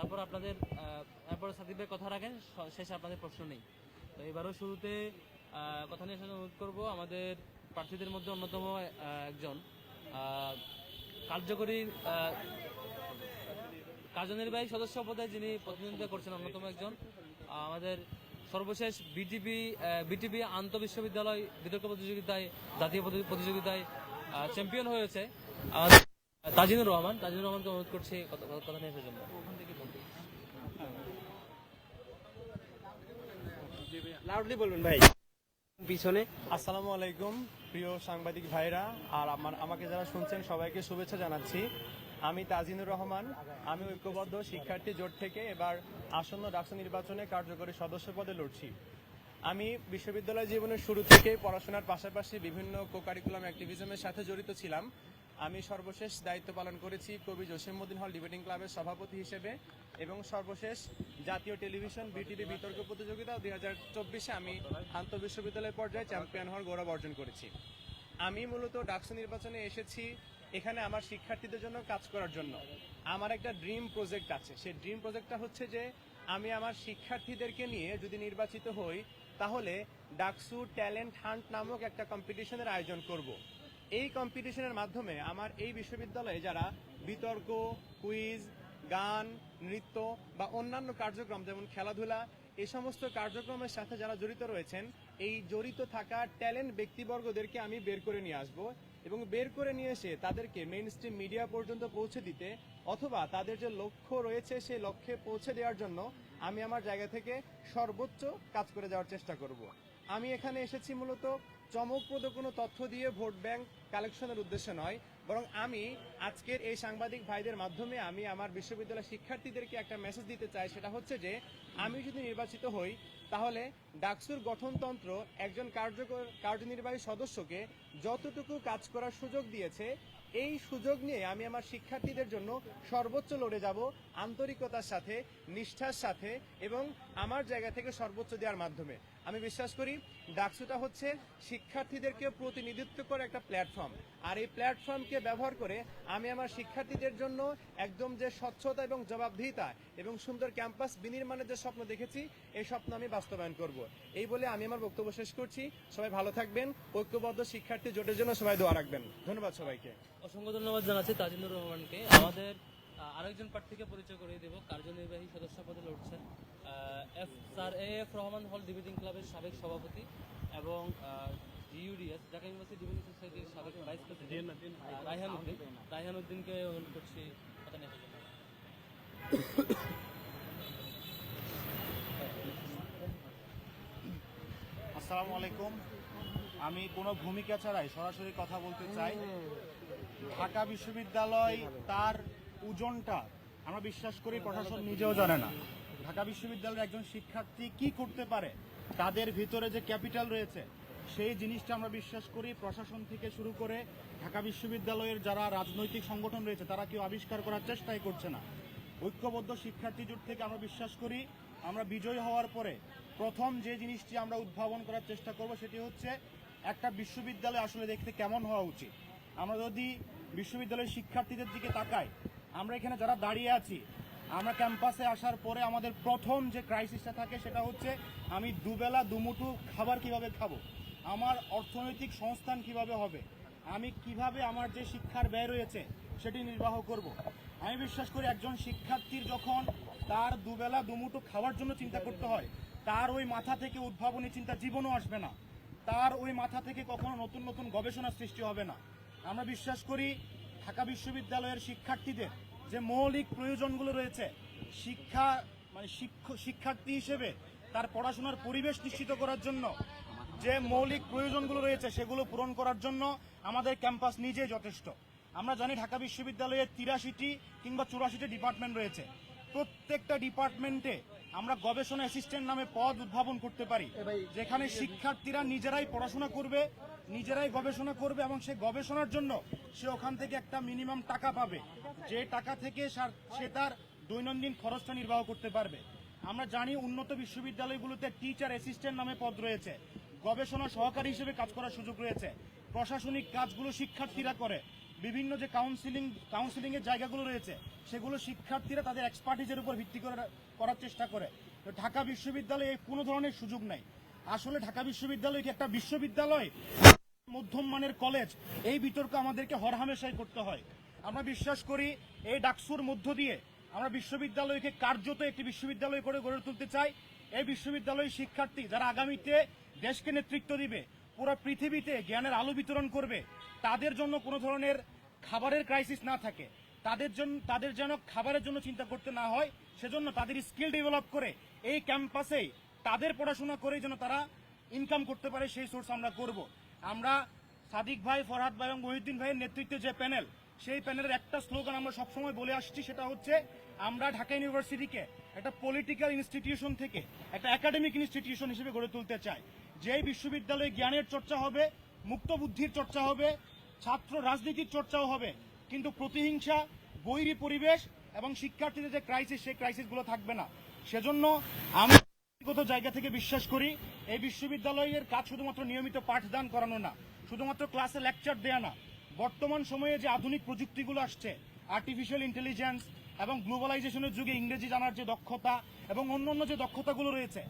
তারপর আপনাদের এরপরে ভাই কথা রাখেন শেষে আপনাদের প্রশ্ন নেই। তো এবারও শুরুতে কথা নিয়ে আসার অনুরোধ করব, আমাদের প্রার্থীদের মধ্যে অন্যতম একজন। কার্যকরী কার্যনির্বাহী সদস্য পদে যিনি প্রতিনিধিত্ব করছেন অন্যতম একজন। আমাদের সর্বশেষ বিটিপি বিটিপি আন্ত বিশ্ববিদ্যালয় বিতর্ক প্রতিযোগিতায়, জাতীয় প্রতিযোগিতায় চ্যাম্পিয়ন হয়েছে। তাজিনুর রহমান, তাজিনুর রহমানকে অনুরোধ করছি কথা নিয়ে আসার জন্য। লাউডলি বলবেন ভাই। পিছনে। আসসালামু আলাইকুম, প্রিয় সাংবাদিক ভাইরা, আর আমার আমাকে যারা শুনছেন, সবাইকে শুভেচ্ছা জানাচ্ছি। আমি তাজিনুর রহমান, আমি ঐক্যবদ্ধ শিক্ষার্থী জোট থেকে এবার আসন্ন ডাকসু নির্বাচনে কার্যকরী সদস্য পদে লড়ছি। আমি বিশ্ববিদ্যালয় জীবনের শুরু থেকে পড়াশোনার পাশাপাশি বিভিন্ন কোকারিকুলাম অ্যাক্টিভিজমের সাথে জড়িত ছিলাম। আমি সর্বশেষ দায়িত্ব পালন করেছি কবি জসিমুদ্দিন হল ডিবেটিং ক্লাবের সভাপতি হিসেবে এবং সর্বশেষ জাতীয় টেলিভিশন, বিটিভি বিতর্ক প্রতিযোগিতা দুই হাজার চব্বিশে আমি আন্তঃবিশ্ববিদ্যালয় পর্যায়ে চ্যাম্পিয়ন হওয়ার গৌরব অর্জন করেছি। আমি মূলত ডাকসু নির্বাচনে এসেছি এখানে আমার শিক্ষার্থীদের জন্য কাজ করার জন্য। আমার একটা ড্রিম প্রজেক্ট আছে। সেই ড্রিম প্রজেক্টটা হচ্ছে যে আমি আমার শিক্ষার্থীদেরকে নিয়ে যদি নির্বাচিত হই, তাহলে ডাকসু ট্যালেন্ট হান্ট নামক একটা কম্পিটিশনের আয়োজন করব। এই কম্পিটিশনের মাধ্যমে আমার এই বিশ্ববিদ্যালয়ে যারা বিতর্ক, কুইজ, গান, নৃত্য বা অন্যান্য কার্যক্রম যেমন খেলাধুলা এই সমস্ত কার্যক্রমের সাথে যারা জড়িত রয়েছেন, এই জড়িত থাকা ট্যালেন্ট ব্যক্তিবর্গদেরকে আমি বের করে নিয়ে আসব এবং বের করে নিয়ে এসে তাদেরকে মেইন স্ট্রিম মিডিয়া পর্যন্ত পৌঁছে দিতে অথবা তাদের যে লক্ষ্য রয়েছে সেই লক্ষ্যে পৌঁছে দেওয়ার জন্য আমি আমার জায়গা থেকে সর্বোচ্চ কাজ করে যাওয়ার চেষ্টা করব। আমি এখানে এসেছি মূলত চমকপ্রদ কোনো তথ্য দিয়ে ভোট ব্যাংক কালেকশনের উদ্দেশ্যে নয়, বরং আমি আজকের এই সাংবাদিক ভাইদের মাধ্যমে আমি আমার বিশ্ববিদ্যালয়ের শিক্ষার্থীদেরকে একটা মেসেজ দিতে চাই, সেটা হচ্ছে যে আমি যদি নির্বাচিত হই, তাহলে ডাকসুর গঠনতন্ত্র একজন কার্যকর, কার্যনির্বাহী সদস্যকে যতটুকু কাজ করার সুযোগ দিয়েছে, এই সুযোগ নিয়ে আমি আমার শিক্ষার্থীদের জন্য সর্বোচ্চ লড়ে যাব আন্তরিকতার সাথে, নিষ্ঠার সাথে এবং আমার জায়গা থেকে সর্বোচ্চ দেওয়ার মাধ্যমে। আমি বিশ্বাস করি ডাকসুটা হচ্ছে শিক্ষার্থীদেরকে প্রতিনিধিত্ব করে একটা প্ল্যাটফর্ম আর এই প্ল্যাটফর্মকে ব্যবহার করে আমি আমার শিক্ষার্থীদের জন্য একদম যে স্বচ্ছতা এবং জবাবদিহিতা এবং সুন্দর ক্যাম্পাস বিনির্মাণের যে স্বপ্ন দেখেছি, এই স্বপ্ন আমি বাস্তবায়ন করব। এই বলে আমি আমার বক্তব্য শেষ করছি। সবাই ভালো থাকবেন। ঐক্যবদ্ধ শিক্ষার্থী জোটের জন্য সবাই দোয়া রাখবেন। ধন্যবাদ সবাইকে। অসংখ্য ধন্যবাদ জানাচ্ছি তাজিনুর রহমানকে। আমাদের আরেকজন প্রার্থীকে পরিচয় করিয়ে দেব। কার্যনির্বাহী সদস্য পদে লড়ছেন F sir A F Rahman hall debating ক্লাবের সাবেক সভাপতি এবং জিইউডিএস ঢাকা ইউনিভার্সিটি ডিবেটিং সোসাইটির সাবেক ভাইস প্রেসিডেন্ট রায়হান উদ্দিন। রায়হান উদ্দিনকে অনুরোধ করছি কথা নিয়ে আসার জন্য। আসসালামু আলাইকুম। আমি কোনো ভূমিকা ছাড়াই সরাসরি কথা বলতে চাই। ঢাকা বিশ্ববিদ্যালয় তার ওজনটা আমরা বিশ্বাস করি প্রশাসন নিজেও জানে না। ঢাকা বিশ্ববিদ্যালয়ের একজন শিক্ষার্থী কি করতে পারে? তাদের ভিতরে যে ক্যাপিটাল রয়েছে, সেই জিনিসটা আমরা বিশ্বাস করি প্রশাসন থেকে শুরু করে ঢাকা বিশ্ববিদ্যালয়ের যারা রাজনৈতিক সংগঠন রয়েছে, তারা কেউ আবিষ্কার করার চেষ্টাই করছে না। ঐক্যবদ্ধ শিক্ষার্থী জোট থেকে আমরা বিশ্বাস করি, আমরা বিজয়ী হওয়ার পরে প্রথম যে জিনিসটি আমরা উদ্ভাবন করার চেষ্টা করব, সেটি হচ্ছে একটা বিশ্ববিদ্যালয় আসলে দেখতে কেমন হওয়া উচিত। আমরা যদি বিশ্ববিদ্যালয়ের শিক্ষার্থীদের দিকে তাকাই, আমরা এখানে যারা দাঁড়িয়ে আছি আমরা ক্যাম্পাসে আসার পরে আমাদের প্রথম যে ক্রাইসিসটা থাকে সেটা হচ্ছে আমি দুবেলা দুমুঠু খাবার কীভাবে খাব? আমার অর্থনৈতিক সংস্থান কীভাবে হবে? আমি কীভাবে আমার যে শিক্ষার ব্যয় রয়েছে সেটি নির্বাহ করব। আমি বিশ্বাস করি একজন শিক্ষার্থীর যখন তার দুবেলা দুমুঠো খাওয়ার জন্য চিন্তা করতে হয়, তার ওই মাথা থেকে উদ্ভাবনী চিন্তা জীবনও আসবে না। তার ওই মাথা থেকে কখনো নতুন নতুন গবেষণা সৃষ্টি হবে না। আমরা বিশ্বাস করি ঢাকা বিশ্ববিদ্যালয়ের শিক্ষার্থীদের যে মৌলিক প্রয়োজনগুলো রয়েছে, শিক্ষা মানে শিক্ষ- শিক্ষার্থী হিসেবে তার পড়াশোনার পরিবেশ নিশ্চিত করার জন্য, যে মৌলিক প্রয়োজনগুলো রয়েছে সেগুলো পূরণ করার জন্য আমাদের ক্যাম্পাস নিজেই যথেষ্ট। আমরা জানি ঢাকা বিশ্ববিদ্যালয়ে তিরাশিটি কিংবা চুরাশিটি ডিপার্টমেন্ট রয়েছে। প্রত্যেকটা ডিপার্টমেন্টে আমরা গবেষণা অ্যাসিস্ট্যান্ট নামে পদ উদ্ভাবন করতে পারি, যেখানে শিক্ষার্থীরা নিজেরাই পড়াশোনা করবে, নিজেরাই গবেষণা করবে এবং সে গবেষণার জন্য সে ওখান থেকে একটা মিনিমাম টাকা পাবে। যে টাকা থেকে সে তার দৈনন্দিন খরচটা নির্বাহ করতে পারবে। আমরা জানি উন্নত বিশ্ববিদ্যালয়গুলোতে টিচার অ্যাসিস্ট্যান্ট নামে পদ রয়েছে। গবেষণা সহকারী হিসেবে কাজ করার সুযোগ রয়েছে। প্রশাসনিক কাজগুলো শিক্ষার্থীরা করে। বিভিন্ন যে কাউন্সিলিং কাউন্সিলিং এর জায়গাগুলো রয়েছে, সেগুলো শিক্ষার্থীরা তাদের এক্সপার্টিজের উপর ভিত্তি করে করার চেষ্টা করে। তো ঢাকা বিশ্ববিদ্যালয়ে কোনো ধরনের সুযোগ নাই। আসলে ঢাকা বিশ্ববিদ্যালয় কি একটা বিশ্ববিদ্যালয়? মধ্যম মানের কলেজ এই বিতর্ক আমাদেরকে হরহামেশাই করতে হয়। আমরা বিশ্বাস করি, এই ডাকসুর মধ্য দিয়ে আমরা বিশ্ববিদ্যালয়কে কার্যত একটি বিশ্ববিদ্যালয় করে গড়ে তুলতে চাই। এই বিশ্ববিদ্যালয়ের শিক্ষার্থী যারা আগামীতে দেশকে নেতৃত্ব দিবে, পুরো পৃথিবীতে জ্ঞানের আলো বিতরণ করবে, তাদের জন্য কোনো ধরনের খাবারের ক্রাইসিস না থাকে। তাদের জন্য তাদের যেন খাবারের জন্য চিন্তা করতে না হয়, সেজন্য তাদের স্কিল ডেভেলপ করে এই ক্যাম্পাসেই তাদের পড়াশোনা করে যেন তারা ইনকাম করতে পারে, সেই সোর্স আমরা করব। আমরা সাদিক ভাই, ফরহাদ ভাই এবং মহিউদ্দিন ভাইয়ের নেতৃত্বে যে প্যানেল, সেই প্যানেলের একটা স্লোগান আমরা সবসময় বলে আসছি, সেটা হচ্ছে আমরা ঢাকা ইউনিভার্সিটিকে একটা পলিটিক্যাল ইনস্টিটিউশন থেকে একটা একাডেমিক ইনস্টিটিউশন হিসেবে গড়ে তুলতে চাই। যেই বিশ্ববিদ্যালয়ে জ্ঞানের চর্চা হবে মুক্ত বুদ্ধির চর্চা হবে, ছাত্র রাজনীতির চর্চাও হবে, কিন্তু প্রতিহিংসা, বৈরী পরিবেশ এবং শিক্ষার্থীদের যে ক্রাইসিস সেই ক্রাইসিসগুলো থাকবে না। সেজন্য আমি ব্যক্তিগত জায়গা থেকে বিশ্বাস করি, এই বিশ্ববিদ্যালয়ের কাজ শুধুমাত্র নিয়মিত পাঠদান করানো না, শুধুমাত্র ক্লাসে লেকচার দেয়া না, বর্তমান সময়ে যে আধুনিক প্রযুক্তিগুলো আসছে আর্টিফিশিয়াল ইন্টেলিজেন্স এবং গ্লোবালাইজেশনের যুগে ইংরেজি জানার যে দক্ষতা এবং অন্যান্য যে দক্ষতাগুলো রয়েছে,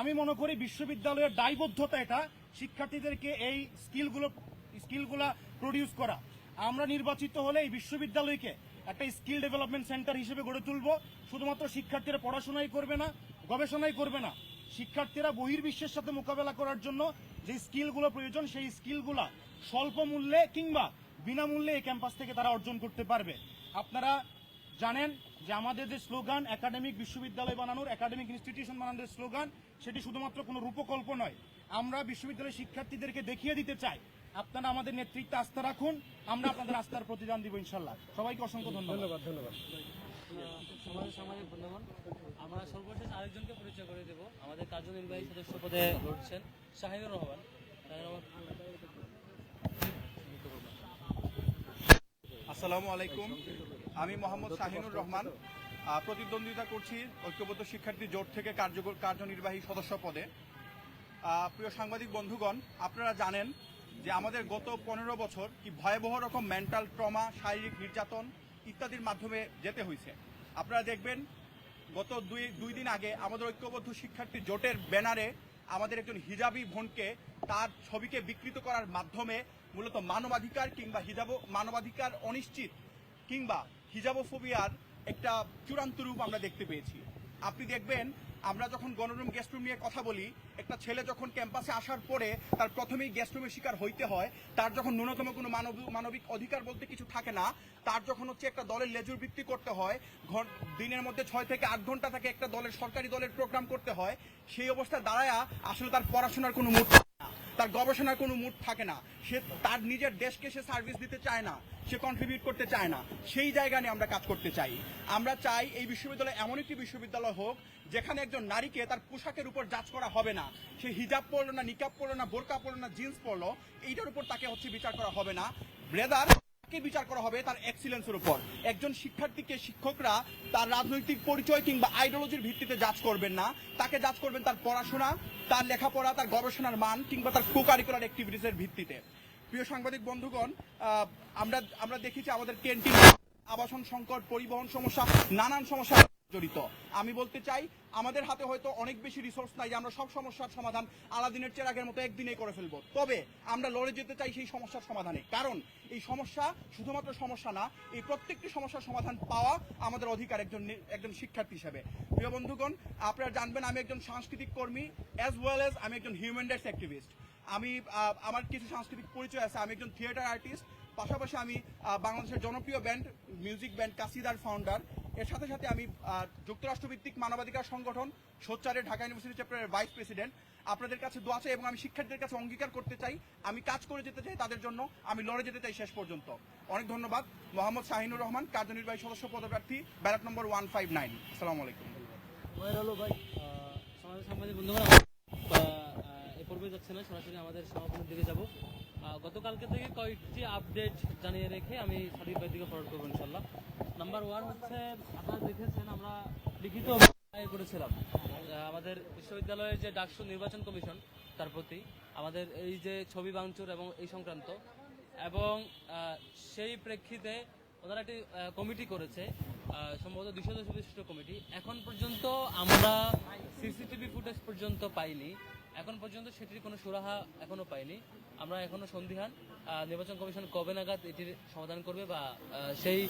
আমি মনে করি বিশ্ববিদ্যালয়ের দায়বদ্ধতা এটা, শিক্ষার্থীদেরকে এই স্কিলগুলো, স্কিলগুলা প্রডিউস করা। আমরা নির্বাচিত হলে এই বিশ্ববিদ্যালয়কে একটা স্কিল ডেভেলপমেন্ট সেন্টার হিসেবে গড়ে তুলব, শুধুমাত্র শিক্ষার্থীরা পড়াশোনাই করবে না গবেষণাই করবে না। শিক্ষার্থীরা বহির্বিশ্বের সাথে মোকাবেলা করার জন্য যে স্কিলগুলো প্রয়োজন, সেই স্কিলগুলা স্বল্প মূল্যে কিংবা বিনামূল্যে এই ক্যাম্পাস থেকে তারা অর্জন করতে পারবে। আপনারা জানেন যে আমাদের যে স্লোগান, একাডেমিক বিশ্ববিদ্যালয় বানানোর, একাডেমিক ইনস্টিটিউশন বানানোর স্লোগান, সেটি শুধুমাত্র কোনো রূপকল্প নয়। আমরা বিশ্ববিদ্যালয়ের শিক্ষার্থীদেরকে দেখিয়ে দিতে চাই। আপনারা আমাদের নেতৃত্বে আস্থা রাখুন, আমরা আপনাদের আস্থার প্রতিদান দিব ইনশাল্লাহ সবাইকে অসংখ্য ধন্যবাদ। ধন্যবাদ ধন্যবাদ। বন্ধুগণ, আমরা সর্বশেষ আরেকজনকে পরিচয় করে দেব। আমাদের কার্যনির্বাহী সদস্য পদে লড়ছেন রহমান। আসসালামু আলাইকুম। আমি মোহাম্মদ শাহিনুর রহমান। প্রতিদ্বন্দ্বিতা করছি ঐক্যবদ্ধ শিক্ষার্থী জোট থেকে কার্যকর কার্যনির্বাহী সদস্য পদে। প্রিয় সাংবাদিক বন্ধুগণ, আপনারা জানেন যে আমাদের গত পনেরো বছর কি ভয়াবহ রকম মেন্টাল ট্রমা শারীরিক নির্যাতন ইত্যাদির মাধ্যমে যেতে হয়েছে। আপনারা দেখবেন, গত দুই দুই দিন আগে আমাদের ঐক্যবদ্ধ শিক্ষার্থী জোটের ব্যানারে আমাদের একজন হিজাবি বোনকে তার ছবিকে বিকৃত করার মাধ্যমে মূলত মানবাধিকার কিংবা হিজাব, মানবাধিকার অনিশ্চিত কিংবা হিজাবোফোবিয়ার একটা চূড়ান্ত রূপ আমরা দেখতে পেয়েছি। আপনি দেখবেন আমরা যখন গণরুম গেস্ট রুম নিয়ে কথা বলি, একটা ছেলে যখন ক্যাম্পাসে আসার পরে তার প্রথমেই গেস্ট রুমের শিকার হইতে হয়, তার যখন ন্যূনতম কোনো মানব, মানবিক অধিকার বলতে কিছু থাকে না, তার যখন হচ্ছে একটা দলের লেজুর বৃত্তি করতে হয় ঘর দিনের মধ্যে ছয় থেকে আট ঘণ্টা থাকে একটা দলের সরকারি দলের প্রোগ্রাম করতে হয়, সেই অবস্থায় দাঁড়ায় আসলে তার পড়াশোনার কোনো তার গবেষণার কোনো মুড থাকে না। সে তার নিজের দেশকে সে সার্ভিস দিতে চায় না, সে কন্ট্রিবিউট করতে চায় না। সেই জায়গা নিয়ে আমরা কাজ করতে চাই। আমরা চাই এই বিশ্ববিদ্যালয় এমন একটি বিশ্ববিদ্যালয় হোক, যেখানে একজন নারীকে তার পোশাকের উপর যাচ করা হবে না। সে হিজাব পরলো না, নিকাব পরলো না, বোরকা পরলো না জিন্স পরলো, এইটার উপর তাকে হচ্ছে বিচার করা হবে না। ব্রেদার তাকে বিচার করা হবে তার এক্সিলেন্সের উপর? একজন শিক্ষার্থীকে শিক্ষকরা তার রাজনৈতিক পরিচয় কিংবা আইডিওলজির ভিত্তিতে যাচ করবেন না। তাকে যাচ করবেন তার পড়াশোনা, তার লেখাপড়া, তার গবেষণার মান কিংবা তার কো কারিকুলার অ্যাক্টিভিটিসের ভিত্তিতে। প্রিয় সাংবাদিক বন্ধুগণ আমরা আমরা দেখেছি আমাদের ক্যান্টিন আবাসন সংকট, পরিবহন সমস্যা, নানান সমস্যা জড়িত। আমি বলতে চাই, আমাদের হাতে হয়তো অনেক বেশি রিসোর্স নাই যে আমরা সব সমস্যার সমাধান আলাদিনের চেরাগের মতো একদিনেই করে ফেলব। তবে আমরা লড়ে যেতে চাই সেই সমস্যার সমাধানে। কারণ এই সমস্যা শুধুমাত্র সমস্যা না, এই প্রত্যেকটি সমস্যার সমাধান পাওয়া আমাদের অধিকার একজন একজন শিক্ষার্থী হিসেবে। প্রিয় বন্ধুগণ, আপনারা জানবেন আমি একজন সাংস্কৃতিক কর্মী অ্যাজ ওয়েল এজ আমি একজন হিউম্যান রাইটস অ্যাক্টিভিস্ট আমি আমার কিছু সাংস্কৃতিক পরিচয় আছে। আমি একজন থিয়েটার আর্টিস্ট পাশাপাশি আমি বাংলাদেশের জনপ্রিয় ব্যান্ড মিউজিক ব্যান্ড কাসিদার ফাউন্ডার এর সাথে সাথে আমি যুক্তরাষ্ট্রভিত্তিক মানবাধিকার সংগঠন সোচ্চারের ঢাকা ইউনিভার্সিটি চ্যাপ্টারের ভাইস প্রেসিডেন্ট আপনাদের কাছে দোয়া চাই এবং আমি শিক্ষার্থীদের কাছে অঙ্গীকার করতে চাই। আমি কাজ করে যেতে চাই তাদের জন্য, আমি লড়ে যেতে চাই শেষ পর্যন্ত। অনেক ধন্যবাদ। মোহাম্মদ শাহিনুর রহমান, কার্যনির্বাহী সদস্য পদপ্রার্থী, ballot number one five nine. আসসালামু আলাইকুম। এ পর্বে যাচ্ছে না, সরাসরি আমাদের দিকে যাব। গতকালকে থেকে কয়েকটি আপডেট জানিয়ে রেখে আমি সাদিক ভাই দিকে ফরওয়ার্ড করব ইনশাল্লাহ নাম্বার ওয়ান হচ্ছে, আপনারা দেখেছেন, আমরা লিখিত করেছিলাম। আমাদের বিশ্ববিদ্যালয়ের যে ডাকসু নির্বাচন কমিশন, তার প্রতি আমাদের এই যে ছবি ভাঙচুর এবং এই সংক্রান্ত, এবং সেই প্রেক্ষিতে ওনারা একটি কমিটি করেছে সম্ভবত দুশো বিশিষ্ট কমিটি। এখন পর্যন্ত আমরা সিসিটিভি ফুটেজ পর্যন্ত পাইনি। এখন পর্যন্ত সেটির কোনো সুরাহা এখনও পাইনি। আমরা এখনও সন্দিহান নির্বাচন কমিশন কবে নাগাদ এটির সমাধান করবে বা সেই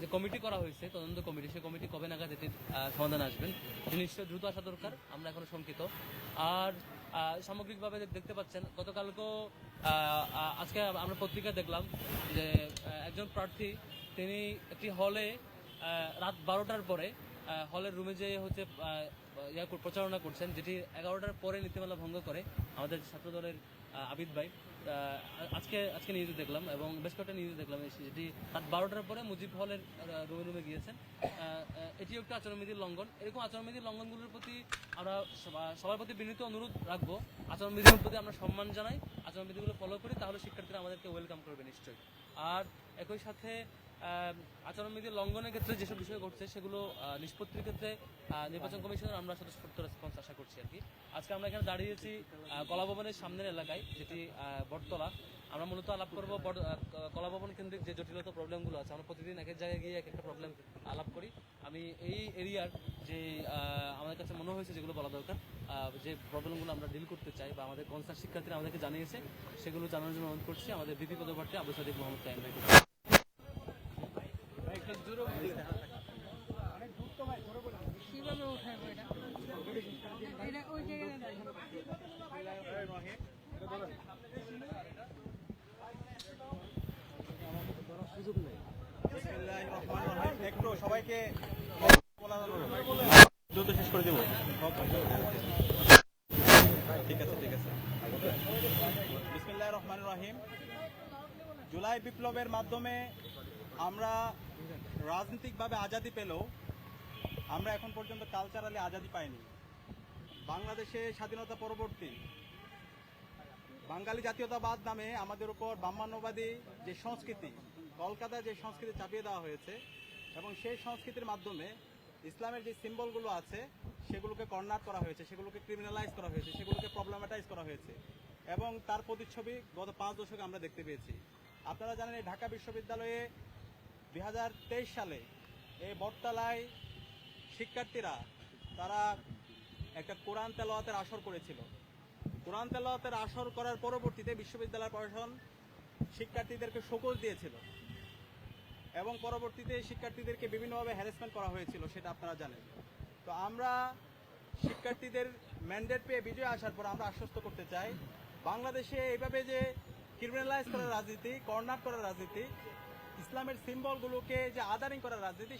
যে কমিটি করা হয়েছে, তদন্ত কমিটি, সেই কমিটি কবে নাগাদ এটির সমাধান আসবেন নিশ্চয় দ্রুত আসা দরকার, আমরা এখনও শঙ্কিত। আর সামগ্রিকভাবে দেখতে পাচ্ছেন, গতকালকেও আজকে আমরা পত্রিকা দেখলাম যে একজন প্রার্থী, তিনি একটি হলে রাত বারোটার পরে হলের রুমে যেয়ে হচ্ছে ইয়া প্রচারণা করছেন, যেটি এগারোটার পরে নীতিমালা ভঙ্গ করে আমাদের ছাত্রদলের আবিদ ভাই আজকে আজকে নিউজে দেখলাম এবং বেশ কয়েকটা নিউজে দেখলাম যেটি রাত বারোটার পরে মুজিব হলের রুমে রুমে গিয়েছেন। এটিও একটা আচরণবিধির লঙ্ঘন। এরকম আচরণবিধির লঙ্ঘনগুলোর প্রতি আমরা সবার প্রতি বিনীত অনুরোধ রাখব। আচরণবিধির প্রতি আমরা সম্মান জানাই। আচরণবিধিগুলো ফলো করি, তাহলে শিক্ষার্থীরা আমাদেরকে ওয়েলকাম করবে নিশ্চয়ই। আর একই সাথে আচরণবিধি লঙ্ঘনের ক্ষেত্রে যেসব বিষয় ঘটছে, সেগুলো নিষ্পত্তির ক্ষেত্রে নির্বাচন কমিশনের আমরা স্বতঃস্ফূর্ত রেসপন্স আশা করছি আর কি। আজকে আমরা এখানে দাঁড়িয়েছি কলাভবনের সামনের এলাকায়, যেটি বটতলা। আমরা মূলত আলাপ করব কলাভবন কেন্দ্রিক যে জটিলতা প্রবলেমগুলো আছে। আমরা প্রতিদিন এক এক জায়গায় গিয়ে এক একটা প্রবলেম আলাপ করি। আমি এই এরিয়ার যে আমাদের কাছে মনে হয়েছে যেগুলো বলা দরকার যে প্রবলেমগুলো আমরা ডিল করতে চাই বা আমাদের কনসার্ট শিক্ষার্থীরা আমাদেরকে জানিয়েছে, সেগুলো জানানোর জন্য অনুরোধ করছি। আমাদের বিপি পদপ্রার্থী আবু সাদিক মোহাম্মদ ভাই কীভাবে উঠাবো এটা এটা ওই জায়গায় দেখো। বিসমিল্লাহির রহমানির রহিম। একটু সবাইকে দ্রুত শেষ করে দেবো ঠিক আছে ঠিক আছে বিসমিল্লাহ রহমান রহিম জুলাই বিপ্লবের মাধ্যমে আমরা রাজনৈতিকভাবে আজাদি পেলেও আমরা এখন পর্যন্ত কালচারালি আজাদি পাইনি। বাংলাদেশে স্বাধীনতা পরবর্তী। বাঙালি জাতীয়তাবাদ নামে আমাদের উপর ব্রাহ্মণ্যবাদী যে সংস্কৃতি কলকাতায় যে সংস্কৃতি চাপিয়ে দেওয়া হয়েছে এবং সেই সংস্কৃতির মাধ্যমে ইসলামের যে সিম্বলগুলো আছে, সেগুলোকে কর্নার করা হয়েছে, সেগুলোকে ক্রিমিনালাইজ করা হয়েছে, সেগুলোকে প্রবলেমাটাইজ করা হয়েছে। এবং তার প্রতিচ্ছবি গত পাঁচ দশকে আমরা দেখতে পেয়েছি। আপনারা জানেন এই ঢাকা বিশ্ববিদ্যালয়ে দুই হাজার তেইশ সালে এই বটতলায় শিক্ষার্থীরা, তারা একটা কোরআন তেলাওয়াতের আসর করেছিল। কোরআন তেলাওয়াতের আসর করার পরবর্তীতে বিশ্ববিদ্যালয় প্রশাসন শিক্ষার্থীদেরকে সকল দিয়েছিল এবং পরবর্তীতে শিক্ষার্থীদেরকে বিভিন্নভাবে হ্যারাসমেন্ট করা হয়েছিল, সেটা আপনারা জানেন। তো আমরা শিক্ষার্থীদের ম্যান্ডেট পেয়ে বিজয় আসার পর আমরা আশ্বস্ত করতে চাই বাংলাদেশে এইভাবে যে ক্রিমিনালাইজ করার রাজনীতি কর্নার করার রাজনীতি, ইসলামের সিম্বলগুলোকে যে আদারিং করার রাজনীতি